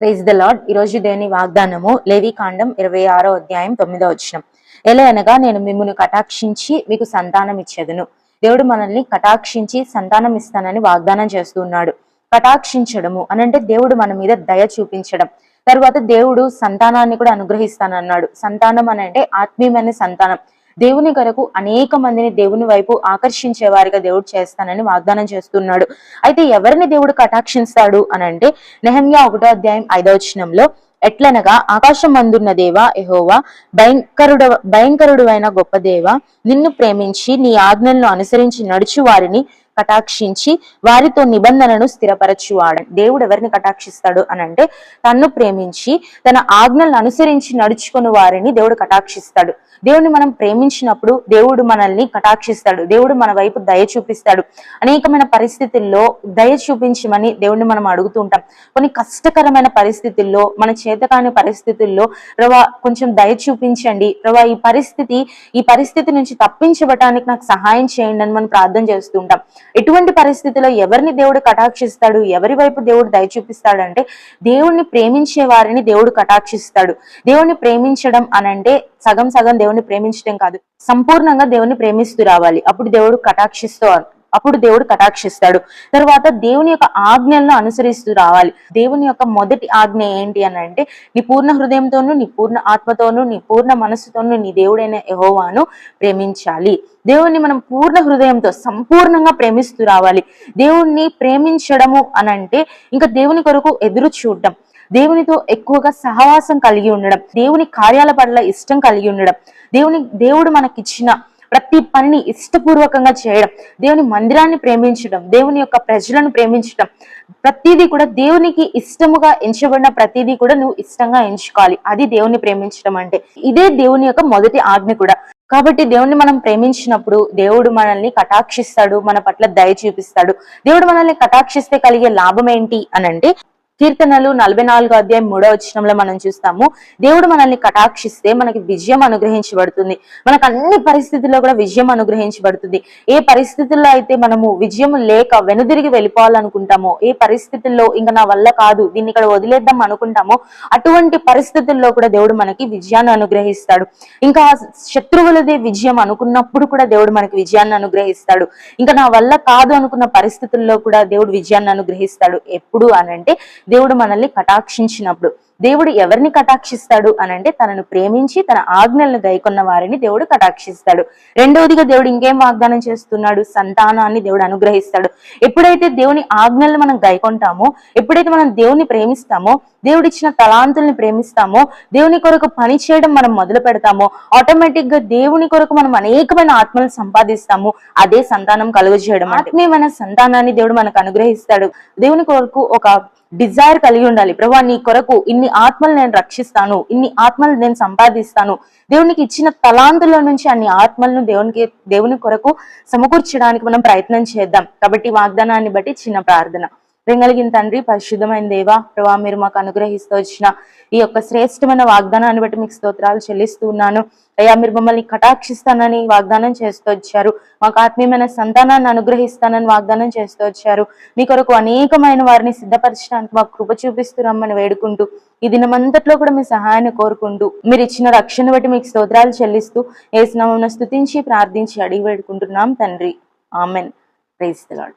Praise the lord ఈరోజు దేవుని వాగ్దానము లేవి కాండం ఇరవై ఆరో అధ్యాయం తొమ్మిదో వచ్చినం ఎలా అనగా నేను మిమ్మల్ని కటాక్షించి మీకు సంతానం ఇచ్చేదను. దేవుడు మనల్ని కటాక్షించి సంతానం ఇస్తానని వాగ్దానం చేస్తున్నాడు కటాక్షించడము అనంటే దేవుడు మన మీద దయ చూపించడం. తర్వాత దేవుడు సంతానాన్ని కూడా అనుగ్రహిస్తానన్నాడు. సంతానం అని అంటే ఆత్మీయమైన సంతానం. దేవుని కొరకు అనేక మందిని దేవుని వైపు ఆకర్షించే వారిగా దేవుడు చేస్తానని వాగ్దానం చేస్తున్నాడు. అయితే ఎవరిని దేవుడు కటాక్షిస్తాడు అని అంటే నెహమ్యా ఒకటో అధ్యాయం ఐదో వచనంలో ఎట్లనగా ఆకాశం అందున్న దేవా ఎహోవా భయంకరుడు భయంకరుడు అయిన గొప్ప దేవ నిన్ను ప్రేమించి నీ ఆజ్ఞలను అనుసరించి నడుచు వారిని కటాక్షించి వారితో నిబంధనను స్థిరపరచువాడు. దేవుడు ఎవరిని కటాక్షిస్తాడు అని అంటే తన్ను ప్రేమించి తన ఆజ్ఞలను అనుసరించి నడుచుకుని వారిని దేవుడు కటాక్షిస్తాడు. దేవుడిని మనం ప్రేమించినప్పుడు దేవుడు మనల్ని కటాక్షిస్తాడు. దేవుడు మన వైపు దయ చూపిస్తాడు. అనేకమైన పరిస్థితుల్లో దయ చూపించమని దేవుడిని మనం అడుగుతూ ఉంటాం. కొన్ని కష్టకరమైన పరిస్థితుల్లో మన చేతకాని పరిస్థితుల్లో ప్రభా కొంచెం దయ చూపించండి. ప్రభా ఈ పరిస్థితి ఈ పరిస్థితి నుంచి తప్పించబడటానికి నాకు సహాయం చేయండి అని మనం ప్రార్థన చేస్తూ ఉంటాం. ఎటువంటి పరిస్థితిలో ఎవరిని దేవుడు కటాక్షిస్తాడు? ఎవరి వైపు దేవుడు దయ చూపిస్తాడంటే దేవుణ్ణి ప్రేమించే వారిని దేవుడు కటాక్షిస్తాడు. దేవుణ్ణి ప్రేమించడం అనంటే సగం సగం దేవుణ్ణి ప్రేమించడం కాదు. సంపూర్ణంగా దేవుణ్ణి ప్రేమిస్తూ రావాలి. అప్పుడు దేవుడు కటాక్షిస్తూ అప్పుడు దేవుడు కటాక్షిస్తాడు. తర్వాత దేవుని యొక్క ఆజ్ఞలను అనుసరిస్తూ రావాలి. దేవుని యొక్క మొదటి ఆజ్ఞ ఏంటి అని అంటే నీ పూర్ణ హృదయంతోను నీ పూర్ణ ఆత్మతోనూ నీ పూర్ణ మనస్సుతోనూ నీ దేవుడైన యహోవాను ప్రేమించాలి. దేవుణ్ణి మనం పూర్ణ హృదయంతో సంపూర్ణంగా ప్రేమిస్తూ రావాలి. దేవుణ్ణి ప్రేమించడము అని అంటే ఇంకా దేవుని కొరకు ఎదురు చూడడం. దేవునితో ఎక్కువగా సహవాసం కలిగి ఉండడం. దేవుని కార్యాల పట్ల ఇష్టం కలిగి ఉండడం. దేవుని దేవుడు మనకిచ్చిన ప్రతి పనిని ఇష్టపూర్వకంగా చేయడం దేవుని మందిరాన్ని ప్రేమించడం దేవుని యొక్క ప్రజలను ప్రేమించడం ప్రతిదీ కూడా దేవునికి ఇష్టముగా ఎంచబడిన ప్రతిదీ కూడా నువ్వు ఇష్టంగా ఎంచుకోవాలి. అది దేవుని ప్రేమించడం అంటే. ఇదే దేవుని యొక్క మొదటి ఆజ్ఞ కూడా. కాబట్టి దేవుణ్ణి మనం ప్రేమించినప్పుడు దేవుడు మనల్ని కటాక్షిస్తాడు మన పట్ల దయ చూపిస్తాడు. దేవుడు మనల్ని కటాక్షిస్తే కలిగే లాభం ఏంటి అని అంటే కీర్తనలు నలభై నాలుగో అధ్యాయం మూడో వచనంలో మనం చూస్తాము. దేవుడు మనల్ని కటాక్షిస్తే మనకి విజయం అనుగ్రహించబడుతుంది. మనకు అన్ని పరిస్థితుల్లో కూడా విజయం అనుగ్రహించబడుతుంది. ఏ పరిస్థితుల్లో అయితే మనము విజయం లేక వెనుదిరిగి వెళ్ళిపోవాలనుకుంటామో ఏ పరిస్థితుల్లో ఇంకా నా వల్ల కాదు దీన్ని ఇక్కడ వదిలేద్దాం అనుకుంటామో అటువంటి పరిస్థితుల్లో కూడా దేవుడు మనకి విజయాన్ని అనుగ్రహిస్తాడు. ఇంకా శత్రువులదే విజయం అనుకున్నప్పుడు కూడా దేవుడు మనకి విజయాన్ని అనుగ్రహిస్తాడు. ఇంకా నా వల్ల కాదు అనుకున్న పరిస్థితుల్లో కూడా దేవుడు విజయాన్ని అనుగ్రహిస్తాడు. ఎప్పుడు అనంటే దేవుడు మనల్ని కటాక్షించినప్పుడు. దేవుడు ఎవరిని కటాక్షిస్తాడు అని అంటే తనను ప్రేమించి తన ఆజ్ఞలను గైకొన్న వారిని దేవుడు కటాక్షిస్తాడు. రెండవదిగా దేవుడు ఇంకేం వాగ్దానం చేస్తున్నాడు? సంతానాన్ని దేవుడు అనుగ్రహిస్తాడు. ఎప్పుడైతే దేవుని ఆజ్ఞలను మనం గైకొంటామో ఎప్పుడైతే మనం దేవుని ప్రేమిస్తామో దేవుడు ఇచ్చిన తలాంతుల్ని ప్రేమిస్తామో దేవుని కొరకు పని చేయడం మనం మొదలు పెడతామో ఆటోమేటిక్గా దేవుని కొరకు మనం అనేకమైన ఆత్మలను సంపాదిస్తాము అదే సంతానం కలుగు చేయడం ఆత్మీయమైన సంతానాన్ని దేవుడు మనకు అనుగ్రహిస్తాడు. దేవుని కొరకు ఒక డిజైర్ కలిగి ఉండాలి. ప్రభా నీ కొరకు ఇన్ని ఆత్మలు నేను రక్షిస్తాను ఇన్ని ఆత్మలు నేను సంపాదిస్తాను. దేవునికి ఇచ్చిన తలాంతుల నుంచి అన్ని ఆత్మలను దేవునికి దేవుని కొరకు సమకూర్చడానికి మనం ప్రయత్నం చేద్దాం. కాబట్టి వాగ్దానాన్ని బట్టి చిన్న ప్రార్థన. రింగలిగిన తండ్రి పరిశుద్ధమైన దేవా ప్రభా మీరు మాకు అనుగ్రహిస్తూ వచ్చిన ఈ యొక్క శ్రేష్టమైన వాగ్దానాన్ని బట్టి మీకు స్తోత్రాలు చెల్లిస్తూ ఉన్నాను. అయ్యా మీరు మమ్మల్ని కటాక్షిస్తానని వాగ్దానం చేస్తూ వచ్చారు. మాకు ఆత్మీయమైన సంతానాన్ని అనుగ్రహిస్తానని వాగ్దానం చేస్తూ వచ్చారు. మీ కొరకు అనేకమైన వారిని సిద్ధపరచడానికి మాకు కృప చూపిస్తూ రమ్మని వేడుకుంటూ ఈ దినమంతట్లో కూడా మీ సహాయాన్ని కోరుకుంటూ మీరు ఇచ్చిన రక్షణ బట్టి మీకు స్తోత్రాలు చెల్లిస్తూ ఏ స్నామం స్తుతించి ప్రార్థించి అడిగి వేడుకుంటున్నాం తండ్రి. ఆమెన్. Praise lord